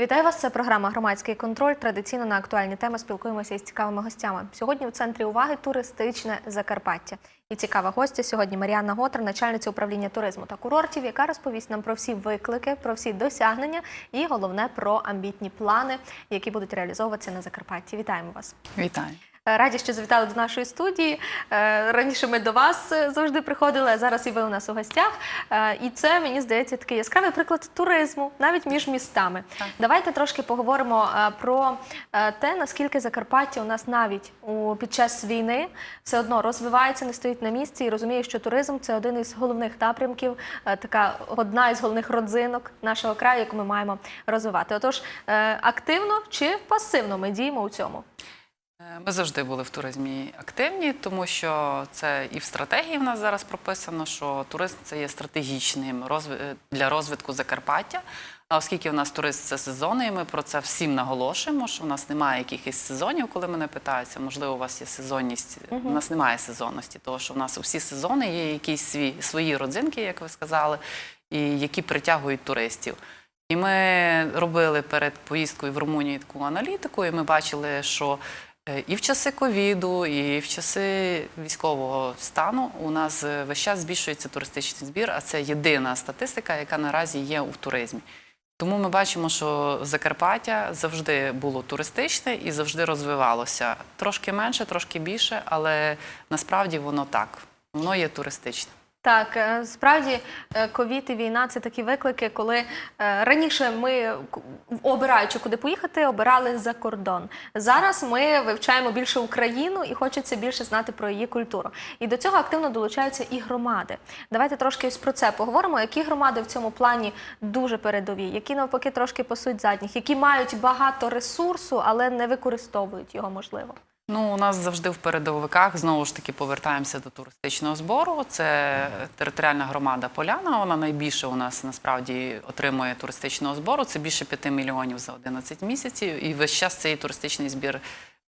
Вітаю вас. Це програма Громадський контроль. Традиційно на актуальні теми спілкуємося із цікавими гостями. Сьогодні в центрі уваги туристичне Закарпаття. І цікава гостя сьогодні Маріанна Готр, начальниця управління туризму та курортів, яка розповість нам про всі виклики, про всі досягнення і головне про амбітні плани, які будуть реалізовуватися на Закарпатті. Вітаємо вас. Вітаю. Е, Раді, що завітали до нашої студії. Е, Раніше ми до вас е, завжди приходили, а зараз і ви у нас у гостях. І це мені здається такий яскравий приклад туризму, навіть між містами. Так. Давайте трошки поговоримо про те, наскільки Закарпаття у нас навіть під час війни все одно розвивається, не стоїть на місці і розуміє, що туризм це один із головних напрямків, така одна із головних родзинок нашого краю, яку ми маємо розвивати. Отож, активно чи пасивно ми діємо у цьому? Е, Ми завжди були в туризмі активні, тому що це і в стратегії в нас зараз прописано, що туризм це є стратегічним е, для розвитку Закарпаття. А оскільки в нас турист це сезони, і ми про це всім наголошуємо, що в нас немає якихось сезонів, коли мене питаються, можливо, у вас є сезонність. У нас немає сезонності, тому що в нас усі сезони є якісь свої, свої родзинки, як ви сказали, і які притягують туристів. І ми робили перед поїздкою в Румунію таку аналітику, і ми бачили, що і в часи ковіду, і в часи військового стану у нас е, весь час збільшується туристичний збір, а це єдина статистика, яка наразі є у туризмі. Тому ми бачимо, що Закарпаття завжди було туристичне і завжди розвивалося. Трошки менше, трошки більше, але насправді воно так. Воно є туристичне. Так, е, справді е, ковід і війна це такі виклики, коли е, раніше ми, обираючи куди поїхати, обирали за кордон. Зараз ми вивчаємо більше Україну і хочеться більше знати про її культуру. І до цього активно долучаються і громади. Давайте трошки про це поговоримо. Які громади в цьому плані дуже передові, які навпаки трошки пасуть задніх, які мають багато ресурсу, але не використовують його можливо. Ну, у нас завжди в передовиках знову ж таки повертаємося до туристичного збору. Це територіальна громада Поляна. Вона найбільше у нас насправді отримує туристичного збору. Це більше 5 мільйонів за 11 місяців. І весь час цей туристичний збір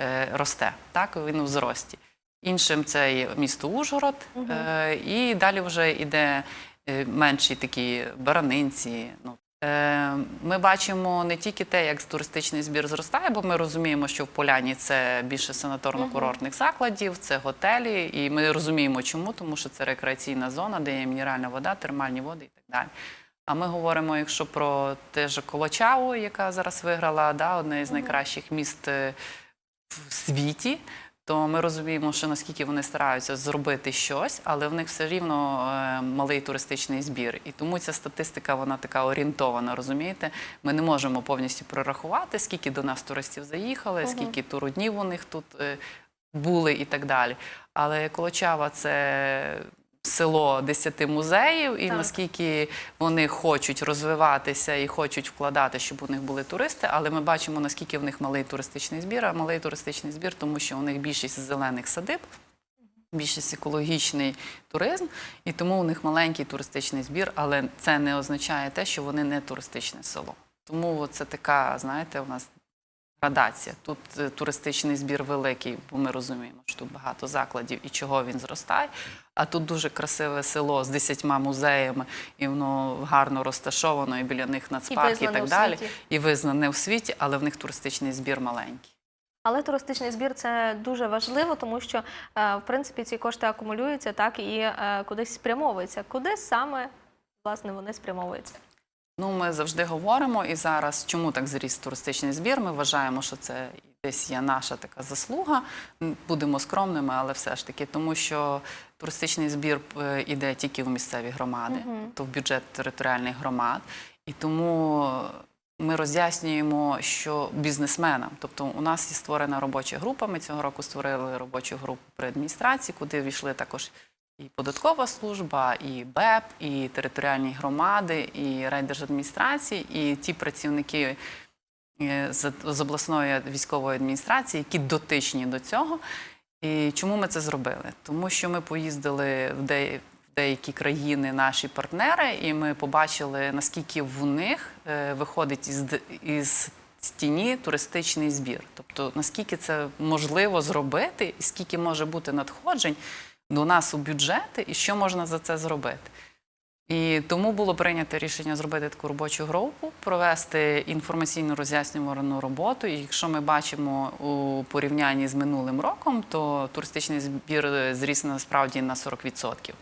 е, росте. Так, він у зрості. Іншим це є місто Ужгород, е, і далі вже йде е, менші такі баранинці. Ну, Ми бачимо не тільки те, як туристичний збір зростає, бо ми розуміємо, що в Поляні це більше санаторно-курортних закладів, це готелі, і ми розуміємо, чому, тому що це рекреаційна зона, де є мінеральна вода, термальні води і так далі. А ми говоримо, якщо про те ж Колочаву, яка зараз виграла да, одне з найкращих міст е, в світі, то ми розуміємо, що наскільки вони стараються зробити щось, але в них все рівно е, малий туристичний збір. І тому ця статистика вона така орієнтована, розумієте? Ми не можемо повністю прорахувати, скільки до нас туристів заїхали, скільки туроднів у них тут е, були і так далі. Але Колочава це село 10 музеїв, і Так. наскільки вони хочуть розвиватися і хочуть вкладати, щоб у них були туристи, але ми бачимо, наскільки в них малий туристичний збір, а малий туристичний збір, тому що у них більшість зелених садиб. Більшість екологічний туризм, і тому у них маленький туристичний збір, але це не означає те, що вони не туристичне село. Тому це така, знаєте, у нас градація. Тут е, туристичний збір великий, бо ми розуміємо, що тут багато закладів і чого він зростає. А тут дуже красиве село з десятьма музеями, і воно гарно розташовано, і біля них нацпарк і, визнане так далі. світі. І визнане у світі, але в них туристичний збір маленький. Але туристичний збір це дуже важливо, тому що е, в принципі ці кошти акумулюються так і е, кудись спрямовуються. Куди саме власне вони спрямовуються? Ну, ми завжди говоримо, і зараз чому так зріс туристичний збір? Ми вважаємо, що це десь є наша така заслуга. Будемо скромними, але все ж таки, тому що туристичний збір е, іде тільки в місцеві громади, то в бюджет територіальних громад. І тому ми роз'яснюємо, що бізнесменам, тобто у нас є створена робоча група. Ми цього року створили робочу групу при адміністрації, куди війшли також і податкова служба, і БЕП, і територіальні громади, і райдержадміністрації, і ті працівники е, з, з обласної військової адміністрації, які дотичні до цього. І чому ми це зробили? Тому що ми поїздили в де- деякі країни, наші партнери, і ми побачили, наскільки в них е, виходить із, із тіні туристичний збір. Тобто, наскільки це можливо зробити, і скільки може бути надходжень до нас у бюджети, і що можна за це зробити. І тому було прийнято рішення зробити таку робочу групу, провести інформаційну роз'яснювальну роботу. І якщо ми бачимо у порівнянні з минулим роком, то туристичний збір зріс насправді на 40%.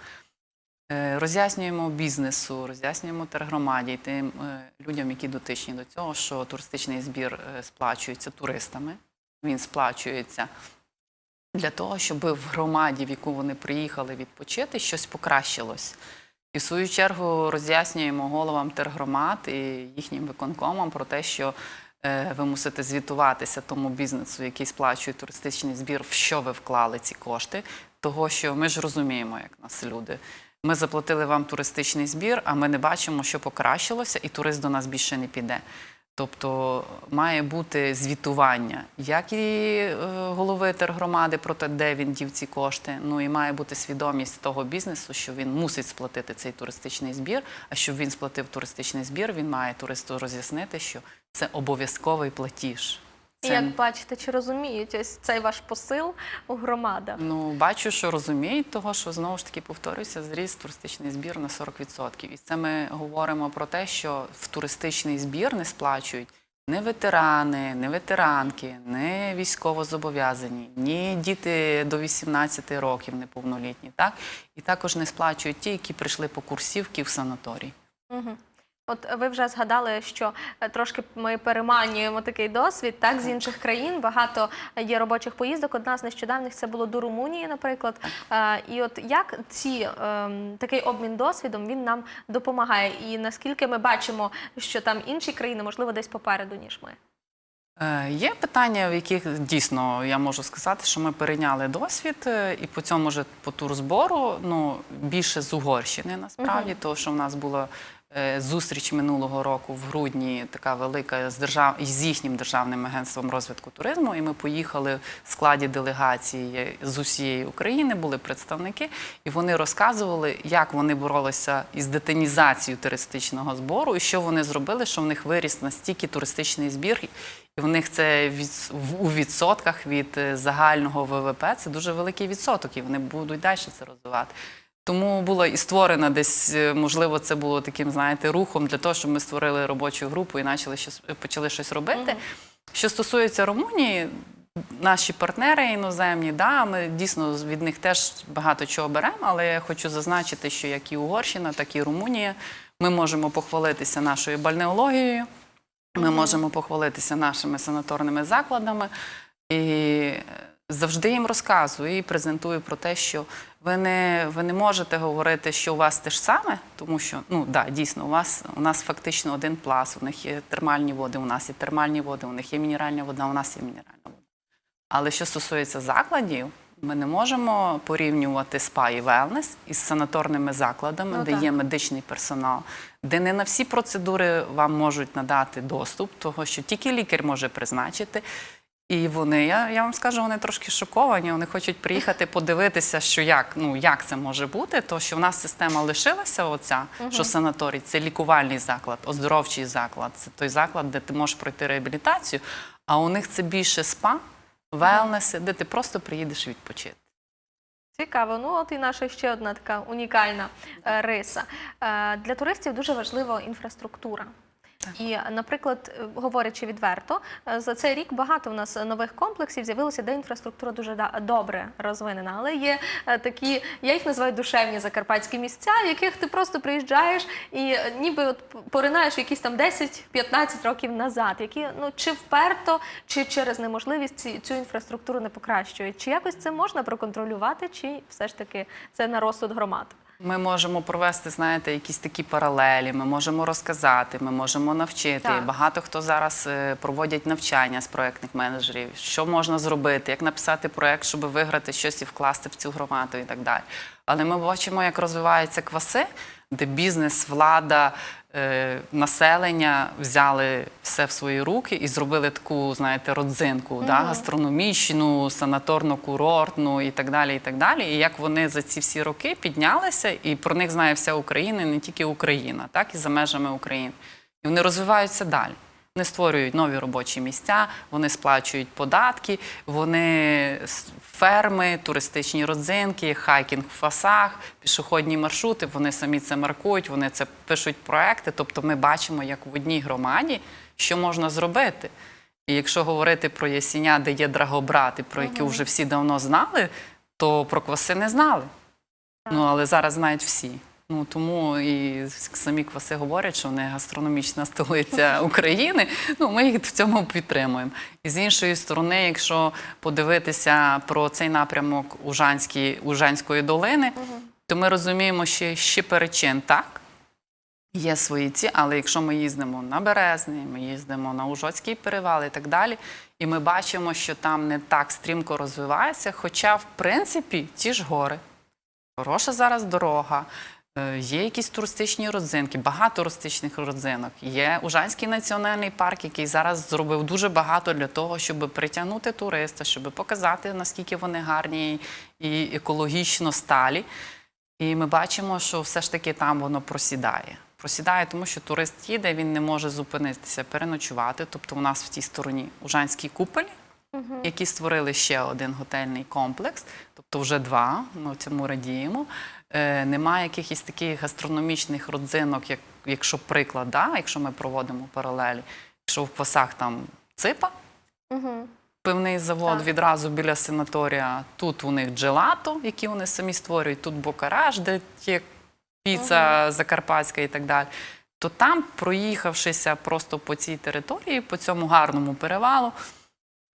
Е, Роз'яснюємо бізнесу, роз'яснюємо тергромаді, тим е, людям, які дотичні до цього, що туристичний збір е, сплачується туристами. Він сплачується для того, щоб в громаді, в яку вони приїхали відпочити, щось покращилось. І в свою чергу роз'яснюємо головам тергромад і їхнім виконкомам про те, що е, ви мусите звітуватися тому бізнесу, який сплачує туристичний збір, в що ви вклали ці кошти. Того, що ми ж розуміємо, як нас люди. Ми заплатили вам туристичний збір, а ми не бачимо, що покращилося, і турист до нас більше не піде. Тобто має бути звітування, як і е, голови тергромади про те, де він дів ці кошти. Ну і має бути свідомість того бізнесу, що він мусить сплатити цей туристичний збір. А щоб він сплатив туристичний збір, він має туристу роз'яснити, що це обов'язковий платіж. І як бачите, чи розуміють ось цей ваш посил у громадах? Ну, бачу, що розуміють, того, що знову ж таки повторюся, зріс туристичний збір на 40%. І це ми говоримо про те, що в туристичний збір не сплачують не ветерани, не ветеранки, не військовозобов'язані, ні діти до 18 років неповнолітні. Так? І також не сплачують ті, які прийшли по курсівки в санаторій. Угу. От ви вже згадали, що е, трошки ми переманюємо такий досвід так з інших країн. Багато є робочих поїздок. Одна з нещодавних це було до Румунії, наприклад. Е, І от як ці ем, такий обмін досвідом він нам допомагає, і наскільки ми бачимо, що там інші країни можливо десь попереду ніж ми. Е, Є питання, в яких дійсно я можу сказати, що ми перейняли досвід, і по цьому же по турзбору ну більше з Угорщини насправді, тому що в нас була е, зустріч минулого року в грудні, така велика з держав з їхнім державним агентством розвитку туризму. І ми поїхали в складі делегації з усієї України, були представники, і вони розказували, як вони боролися із детинізацією туристичного збору, і що вони зробили, що в них виріс настільки туристичний збір. І в них це від, у відсотках від е, загального ВВП це дуже великий відсоток, і вони будуть далі це розвивати. Тому була і створена десь, е, можливо, це було таким, знаєте, рухом для того, щоб ми створили робочу групу і почали щось, почали щось робити. Що стосується Румунії, наші партнери іноземні, да, ми дійсно від них теж багато чого беремо, але я хочу зазначити, що як і Угорщина, так і Румунія, ми можемо похвалитися нашою бальнеологією. Ми можемо похвалитися нашими санаторними закладами і завжди їм розказую і презентую про те, що ви не, ви не можете говорити, що у вас те ж саме, тому що ну да, дійсно, у вас у нас фактично один пласт, у них є термальні води, у нас є термальні води, у них є мінеральна вода, у нас є мінеральна вода. Але що стосується закладів, ми не можемо порівнювати спа і велнес із санаторними закладами, Ну, де так. є медичний персонал, де не на всі процедури вам можуть надати доступ, того що тільки лікар може призначити. І вони, я, я вам скажу, вони трошки шоковані. Вони хочуть приїхати подивитися, що як, ну, як це може бути, то що в нас система лишилася, оця, що санаторій це лікувальний заклад, оздоровчий заклад, це той заклад, де ти можеш пройти реабілітацію. А у них це більше спа, велнеси, де ти просто приїдеш відпочити. Цікаво. Ну от і наша ще одна така унікальна е, риса. Е, Для туристів дуже важлива інфраструктура. І, наприклад, е, говорячи відверто, е, за цей рік багато в нас нових комплексів з'явилося, де інфраструктура дуже добре розвинена. Але є е, такі, я їх називаю душевні закарпатські місця, в яких ти просто приїжджаєш і ніби от поринаєш якісь там 10-15 років назад, які ну чи вперто, чи через неможливість ці- цю інфраструктуру не покращують. Чи якось це можна проконтролювати, чи все ж таки це на розсуд громад? Ми можемо провести, знаєте, якісь такі паралелі. Ми можемо розказати, ми можемо навчити. Так. Багато хто зараз е, проводять навчання з проектних менеджерів, що можна зробити, як написати проект, щоб виграти щось і вкласти в цю громаду і так далі. Але ми бачимо, як розвиваються кваси, де бізнес, влада, населення взяли все в свої руки і зробили таку, знаєте, родзинку, да, гастрономічну, санаторно-курортну і так далі. І так далі. І як вони за ці всі роки піднялися, і про них знає вся Україна, і не тільки Україна, так і за межами України. І вони розвиваються далі. Вони створюють нові робочі місця, вони сплачують податки, вони ферми, туристичні родзинки, хайкінг в фасах, пішохідні маршрути. Вони самі це маркують, вони це пишуть проекти. Тобто, ми бачимо, як в одній громаді що можна зробити. І якщо говорити про Ясіня, де є драгобрати, про які вже всі давно знали, то про кваси не знали. Ну, але зараз знають всі. Ну тому і самі кваси говорять, що вони гастрономічна столиця України. Ну ми їх в цьому підтримуємо. І з іншої сторони, якщо подивитися про цей напрямок Ужанської, Ужанської долини, то ми розуміємо, що ще перечин так. Є свої ці, але якщо ми їздимо на Березний, ми їздимо на Ужоцький перевал і так далі, і ми бачимо, що там не так стрімко розвивається, хоча, в принципі, ті ж гори, хороша зараз дорога, є якісь туристичні родзинки, багато туристичних родзинок. Є Ужанський національний парк, який зараз зробив дуже багато для того, щоб притягнути туриста, щоб показати, наскільки вони гарні і екологічно сталі. І ми бачимо, що все ж таки там воно просідає. Просідає, тому що турист їде, він не може зупинитися, переночувати. Тобто, у нас в тій стороні Ужанські куполі, які створили ще один готельний комплекс, тобто вже два. Ми цьому радіємо. Е, немає якихось таких гастрономічних родзинок, як якщо приклад, да, якщо ми проводимо паралелі, якщо в квасах там ципа, Угу. пивний завод Так. відразу біля санаторія. Тут у них джелато, які вони самі створюють, тут бокараж, де є піца закарпатська і так далі. То там, проїхавшися просто по цій території, по цьому гарному перевалу,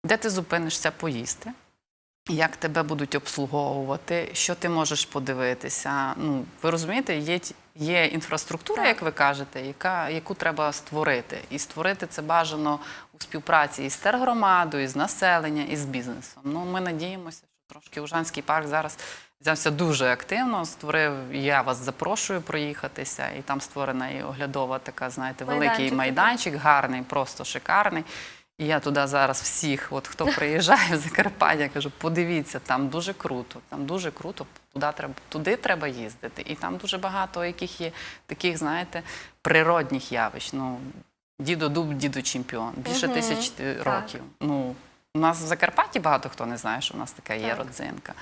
де ти зупинишся поїсти, як тебе будуть обслуговувати, що ти можеш подивитися. Ну, ви розумієте, є, є інфраструктура, як ви кажете, яка, яку треба створити. І створити це бажано у співпраці із тергромадою, із населенням, і з бізнесом. Ну, ми надіємося, що трошки Ужанський парк зараз взявся дуже активно. Створив, я вас запрошую проїхатися, і там створена і оглядова така, знаєте, великий Майданчик майданчик, гарний, просто шикарний. І я туди зараз всіх, от хто приїжджає в Закарпаття, кажу, подивіться, там дуже круто, там дуже круто, туди треба, туди треба їздити. І там дуже багато яких є таких, знаєте, природних явищ. Ну, дідо дуб, дідо чемпіон, більше Мгм, тисяч так. років. Ну, у нас в Закарпатті багато хто не знає, що у нас така є Так. родзинка.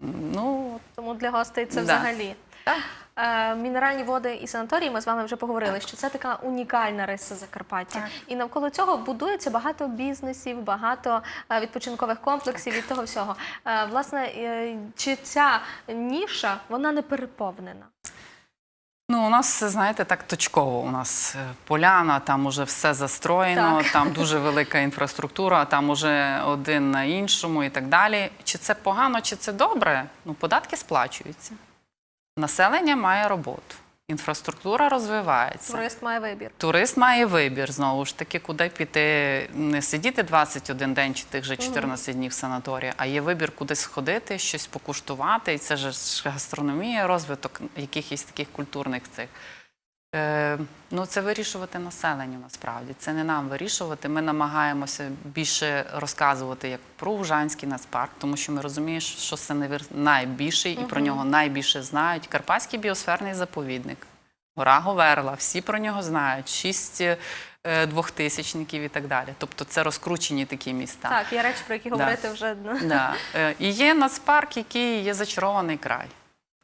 Ну, Тому для гостей це Да. взагалі. Так. Е, мінеральні води і санаторії, ми з вами вже поговорили, що це така унікальна риса Закарпаття. Так. І навколо цього будується багато бізнесів, багато е, відпочинкових комплексів і того всього. Е, власне, чи ця ніша вона не переповнена? Ну, у нас знаєте, так точково. У нас поляна, там уже все застроєно, Так. там дуже велика інфраструктура, там уже один на іншому і так далі. Чи це погано, чи це добре? Ну, податки сплачуються. Населення має роботу, інфраструктура розвивається. Турист має вибір. Турист має вибір знову ж таки, куди піти, не сидіти 21 день чи тих же 14 днів в санаторії, а є вибір, куди сходити, щось покуштувати. І це ж гастрономія, розвиток якихось таких культурних цих. Е, ну, це вирішувати населенню насправді. Це не нам вирішувати. Ми намагаємося більше розказувати як про Ужанський нацпарк, тому що ми розуміємо, що це найбільший і про нього найбільше знають. Карпатський біосферний заповідник. Гора Говерла, всі про нього знають, шість е, двохтисячників і так далі. Тобто це розкручені такі міста. Так, є речі, про які Да. говорити вже ну, Да. Е, І є нацпарк, який є зачарований край.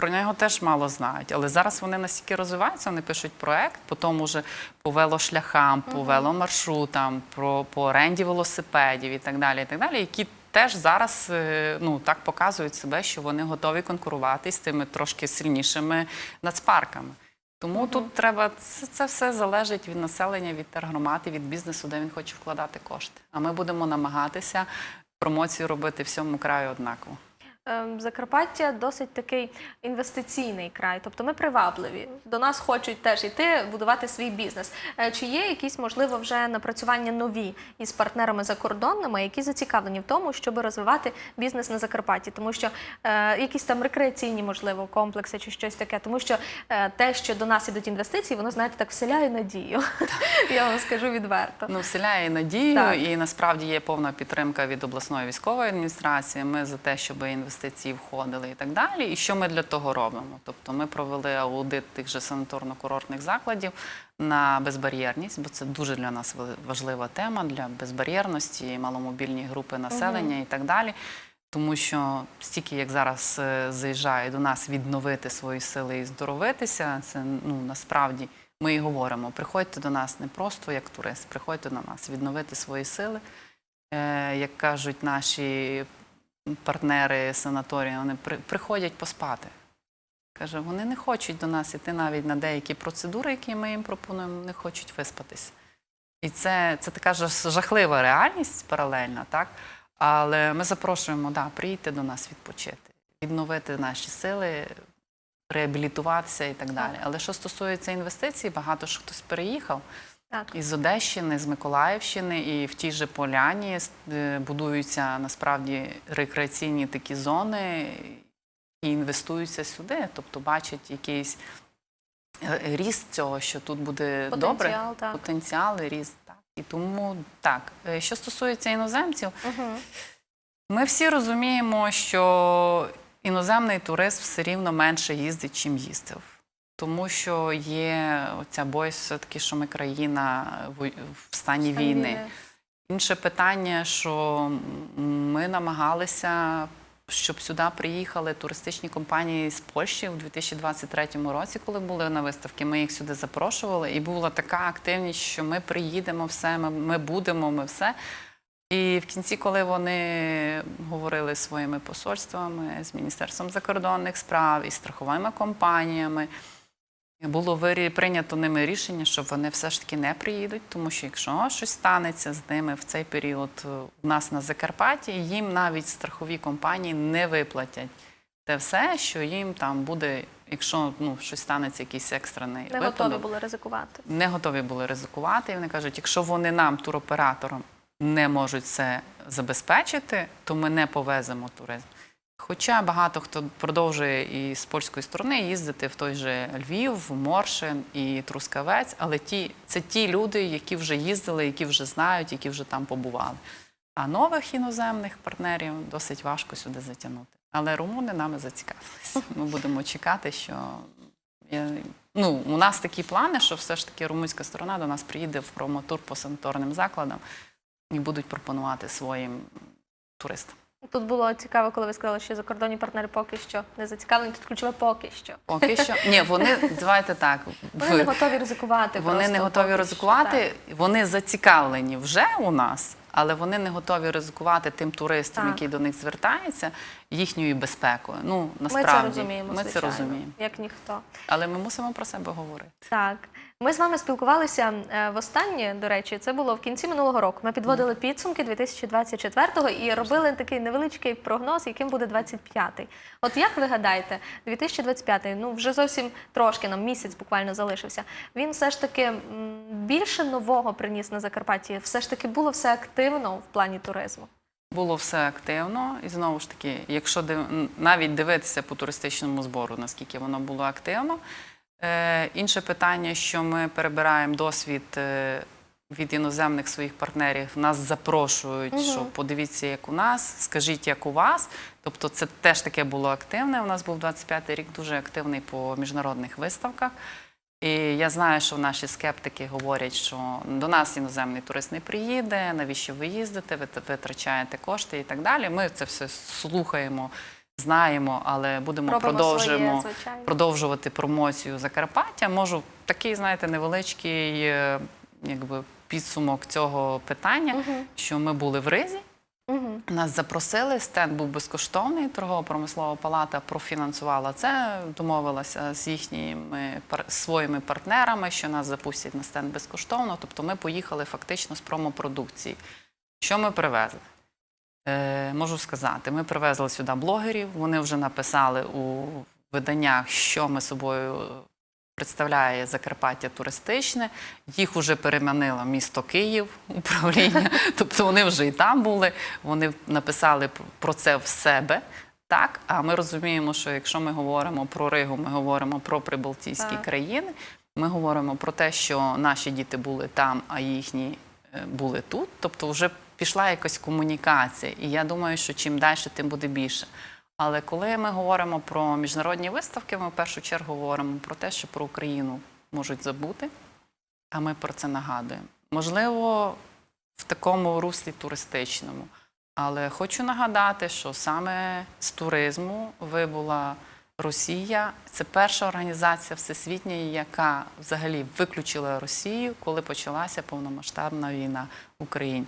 Про нього теж мало знають, але зараз вони настільки розвиваються, вони пишуть проект, потім уже по велошляхам, по веломаршрутам, про, по оренді велосипедів і так далі, і так далі, які теж зараз е, ну, так показують себе, що вони готові конкурувати з тими трошки сильнішими нацпарками. Тому тут треба це, це все залежить від населення, від тергромади, від бізнесу, де він хоче вкладати кошти. А ми будемо намагатися промоцію робити всьому краю однаково. Ем, Закарпаття досить такий інвестиційний край, тобто ми привабливі. До нас хочуть теж йти будувати свій бізнес. Е, Чи є якісь можливо вже напрацювання нові із партнерами закордонними, які зацікавлені в тому, щоб розвивати бізнес на Закарпатті? Тому що е, якісь там рекреаційні, можливо, комплекси чи щось таке, тому що е, те, що до нас ідуть інвестиції, воно знаєте так вселяє надію. Я вам скажу відверто. Ну, вселяє надію, і насправді є повна підтримка від обласної військової адміністрації. Ми за те, щоб інвестиції інвестиції входили і так далі. І що ми для того робимо? Тобто ми провели аудит тих же санаторно-курортних закладів на безбар'єрність, бо це дуже для нас важлива тема для безбар'єрності, маломобільні групи населення і так далі. Тому що стільки, як зараз е, заїжджає до нас відновити свої сили і здоровитися, це ну насправді ми і говоримо: приходьте до нас не просто як турист, приходьте до нас відновити свої сили. Е, як кажуть наші партнери санаторії, вони приходять поспати. Каже, вони не хочуть до нас іти навіть на деякі процедури, які ми їм пропонуємо, не хочуть виспатися. І це, це така жах- жахлива реальність паралельна, так? Але ми запрошуємо, да, приїдьте до нас відпочити, відновити наші сили, реабілітуватися і так далі. Але що стосується інвестицій, багато ж хтось переїхав Так. із Одещини, з Миколаївщини, і в тій же Поляні е, будуються насправді рекреаційні такі зони і інвестуються сюди, тобто бачать якийсь е, ріст цього, що тут буде добре. Потенціал, так. Потенціал і ріст. Так. І тому так. Е, Що стосується іноземців, Угу. ми всі розуміємо, що іноземний турист все рівно менше їздить, чим їздив. Тому що є оця боязнь все-таки, що ми країна в стані війни. Інше питання, що ми намагалися, щоб сюди приїхали туристичні компанії з Польщі у 2023 році, коли були на виставці. Ми їх сюди запрошували, і була така активність, що ми приїдемо, все, ми, ми будемо, ми все. І в кінці, коли вони говорили своїми посольствами, з Міністерством закордонних справ і страховими компаніями, було вирі- прийнято ними рішення, що вони все ж таки не приїдуть, тому що якщо щось станеться з ними в цей період е, у нас на Закарпатті, їм навіть страхові компанії не виплатять те все, що їм там буде, якщо ну, щось станеться, якийсь екстрений Не випадок готові були ризикувати. не готові були ризикувати. І вони кажуть, якщо вони нам, туроператорам, не можуть це забезпечити, то ми не повеземо туризм. Хоча багато хто продовжує і з польської сторони їздити в той же Львів, Моршин і Трускавець, але ті, це ті люди, які вже їздили, які вже знають, які вже там побували. А нових іноземних партнерів досить важко сюди затягнути. Але румуни нами зацікавилися. Ми будемо чекати, що ну, у нас такі плани, що все ж таки румунська сторона до нас приїде в промотур по санаторним закладам і будуть пропонувати своїм туристам. Тут було цікаво, коли ви сказали, що закордонні партнери поки що не зацікавлені. Тут ключове поки що. Поки що ні, вони давайте так. Вони не готові ризикувати. Вони просто не готові поки ризикувати. Вони зацікавлені вже у нас, але вони не готові ризикувати тим туристам, Так. які до них звертаються, їхньою безпекою. Ну насправді Ми це розуміємо. Ми це розуміємо. Як ніхто. Але ми мусимо про себе говорити. Так, ми з вами спілкувалися е, востаннє, до речі, це було в кінці минулого року. Ми підводили підсумки 2024-го і робили такий невеличкий прогноз, яким буде 25-й. От як ви гадаєте, 2025-й, ну вже зовсім трошки, нам місяць буквально залишився. Він все ж таки більше нового приніс на Закарпатті. Все ж таки було все активно в плані туризму. Було все активно, і знову ж таки, якщо навіть дивитися по туристичному збору, наскільки воно було активно. Е, інше питання, що ми перебираємо досвід е, від іноземних своїх партнерів, нас запрошують, Мгм. що подивіться, як у нас, скажіть, як у вас. Тобто, це теж таке було активне. У нас був 25-й рік дуже активний по міжнародних виставках. І я знаю, що наші скептики говорять, що до нас іноземний турист не приїде, навіщо ви їздите, ви витрачаєте кошти і так далі. Ми це все слухаємо, знаємо, але будемо продовжуємо своє, продовжувати промоцію Закарпаття. Можу такий, знаєте, невеличкий е, якби, підсумок цього питання, Мгм. що ми були в Ризі. Угу. Нас запросили, стенд був безкоштовний. Торгово-промислова палата профінансувала це, домовилася з їхніми пар- своїми партнерами, що нас запустять на стенд безкоштовно. Тобто ми поїхали фактично з промопродукції. Що ми привезли? Е, можу сказати, ми привезли сюди блогерів. Вони вже написали у виданнях, що ми собою представляє Закарпаття туристичне. Їх вже переманило місто Київ управління. Тобто вони вже і там були. Вони написали про це в себе. Так, а ми розуміємо, що якщо ми говоримо про Ригу, ми говоримо про прибалтійські Так. країни. Ми говоримо про те, що наші діти були там, а їхні е, були тут. Тобто, вже пішла якась комунікація. І я думаю, що чим далі, тим буде більше. Але коли ми говоримо про міжнародні виставки, ми в першу чергу говоримо про те, що про Україну можуть забути, а ми про це нагадуємо. Можливо, в такому руслі туристичному. Але хочу нагадати, що саме з туризму вибула Росія. Це перша організація всесвітня, яка взагалі виключила Росію, коли почалася повномасштабна війна в Україні.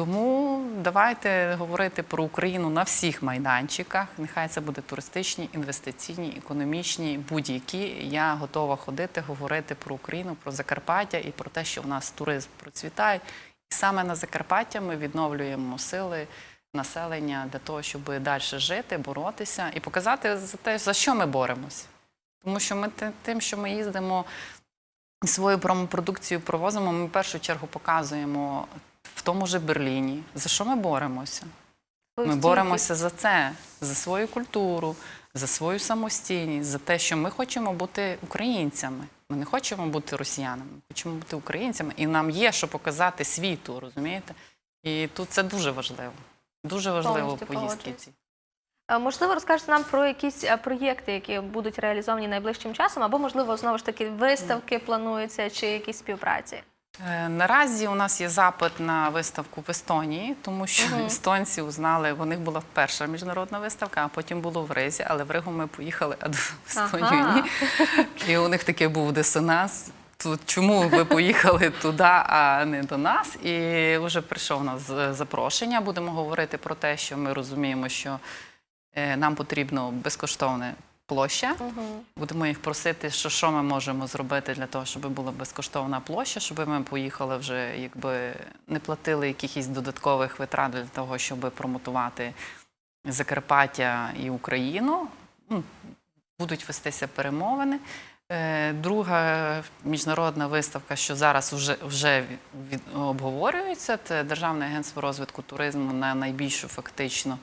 Тому давайте говорити про Україну на всіх майданчиках. Нехай це буде туристичні, інвестиційні, економічні, будь-які. Я готова ходити, говорити про Україну, про Закарпаття і про те, що в нас туризм процвітає. І саме на Закарпаття ми відновлюємо сили населення для того, щоб далі жити, боротися і показати за те, за що ми боремося. Тому що ми тим, що ми їздимо свою промопродукцію провозимо, ми в першу чергу показуємо в тому же Берліні, за що ми боремося. Ми боремося за це, за свою культуру, за свою самостійність, за те, що ми хочемо бути українцями. Ми не хочемо бути росіянами, ми хочемо бути українцями, і нам є що показати світу, розумієте? І тут це дуже важливо. Дуже важливо поїздки ці. Е, Можливо, розкажете нам про якісь е, проєкти, які будуть реалізовані найближчим часом, або можливо знову ж таки виставки плануються чи якісь співпраці. Е, Наразі у нас є запит на виставку в Естонії, тому що естонці узнали, у них була перша міжнародна виставка, а потім було в Ризі, але в Ригу ми поїхали, а в Естонію Ага. ні. І у них таке був дисонанс. Тут чому ви поїхали туди, а не до нас? І вже прийшов у нас запрошення. Будемо говорити про те, що ми розуміємо, що е, нам потрібно безкоштовне площа. Будемо їх просити, що, що ми можемо зробити для того, щоб була безкоштовна площа, щоб ми поїхали вже, якби не платили якихось додаткових витрат для того, щоб промотувати Закарпаття і Україну. Ну, Будуть вестися перемовини. Е, Друга міжнародна виставка, що зараз вже, вже від, від- обговорюється, це Державне агентство розвитку туризму на найбільшу фактично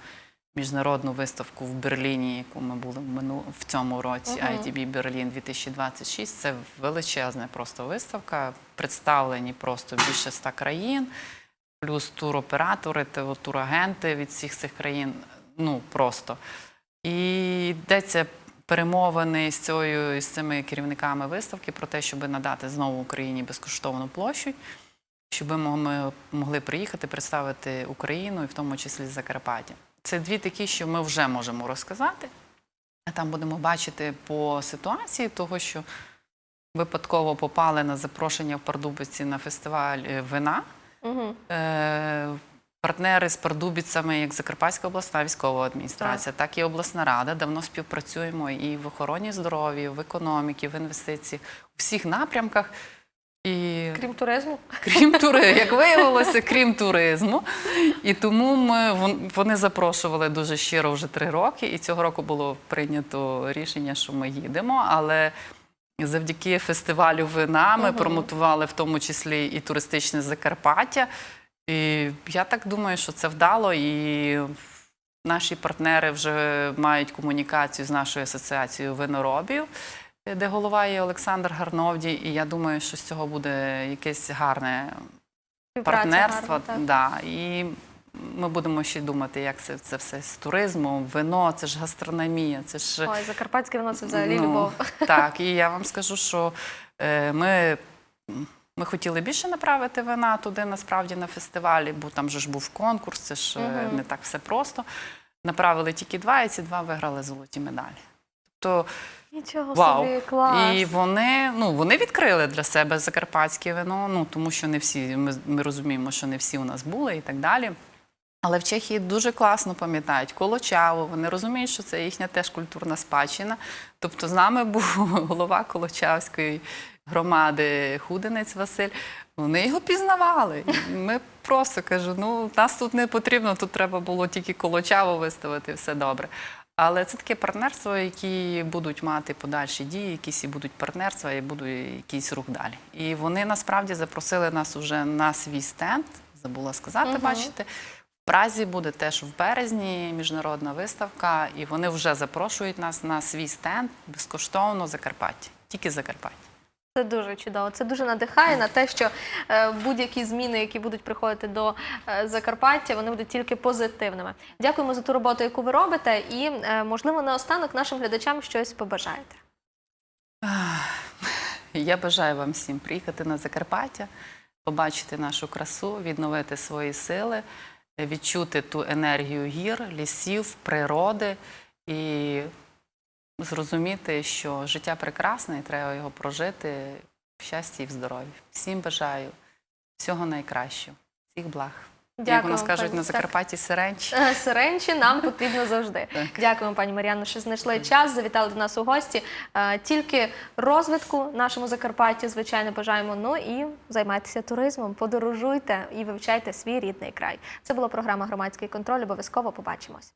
міжнародну виставку в Берліні, яку ми були в, цьому році, ITB Берлін 2026. Це величезна просто виставка. Представлені просто більше ста країн, плюс туроператори, турагенти від всіх цих країн. Ну просто. І йдеться перемовини з цією з цими керівниками виставки про те, щоб надати знову Україні безкоштовну площу, щоб ми могли приїхати представити Україну і в тому числі Закарпаття. Це дві такі, що ми вже можемо розказати. Там будемо бачити по ситуації того, що випадково попали на запрошення в Пардубиці на фестиваль е, вина. Угу. Е, Партнери з Пардубіцями, як Закарпатська обласна військова адміністрація, так. і обласна рада. Давно співпрацюємо і в охороні здоров'я, в економіці, в інвестиції, у всіх напрямках. І Крім туризму. крім туризму, як виявилося, крім туризму. І тому ми вони запрошували дуже щиро вже три роки. І цього року було прийнято рішення, що ми їдемо. Але завдяки фестивалю вина ми промотували в тому числі і туристичне Закарпаття. І я так думаю, що це вдало. І наші партнери вже мають комунікацію з нашою асоціацією виноробів, де голова є Олександр Гарновдій. І я думаю, що з цього буде якесь гарне партнерство. да. І ми будемо ще думати, як це, це все з туризмом, вино, це ж гастрономія, це ж Ой, закарпатське воно це взагалі Ну, любов. Так, і я вам скажу, що е, ми, ми хотіли більше направити вина туди, насправді, на фестивалі, бо там же ж був конкурс, це ж е, не так все просто. Направили тільки два, і ці два виграли золоті медалі. Тобто, Нічого вау. собі, клас. І вони, ну, вони відкрили для себе закарпатське вино, ну, тому що не всі, ми, ми розуміємо, що не всі у нас були і так далі. Але в Чехії дуже класно пам'ятають Колочаву, вони розуміють, що це їхня теж культурна спадщина. Тобто з нами був голова Колочавської громади Худинець Василь. Вони його пізнавали. Ми просто кажу, ну нас тут не потрібно, тут треба було тільки Колочаву виставити, все добре. Але це таке партнерство, які будуть мати подальші дії, якісь і будуть партнерства, і буде якийсь рух далі. І вони насправді запросили нас уже на свій стенд, забула сказати, бачите. В Празі буде теж в березні міжнародна виставка, і вони вже запрошують нас на свій стенд безкоштовно Закарпаття. Тільки Закарпаття. Це дуже чудово. Це дуже надихає на те, що е, будь-які зміни, які будуть приходити до е, Закарпаття, вони будуть тільки позитивними. Дякуємо за ту роботу, яку ви робите, і е, можливо наостанок нашим глядачам щось побажаєте. Я бажаю вам всім приїхати на Закарпаття, побачити нашу красу, відновити свої сили, відчути ту енергію гір, лісів, природи і зрозуміти, що життя прекрасне і треба його прожити в щасті і в здоров'ї. Всім бажаю всього найкращого, всіх благ. Як у Дякую, нас кажуть пані. на Закарпатті сиренч. Е, Сиренчі нам потрібно завжди. Так. Дякуємо, пані Мар'яно, що знайшли час, завітали до нас у гості. Е, Тільки розвитку нашому Закарпаттю, звичайно, бажаємо. Ну і займайтеся туризмом, подорожуйте і вивчайте свій рідний край. Це була програма Громадський контроль. Обов'язково побачимось.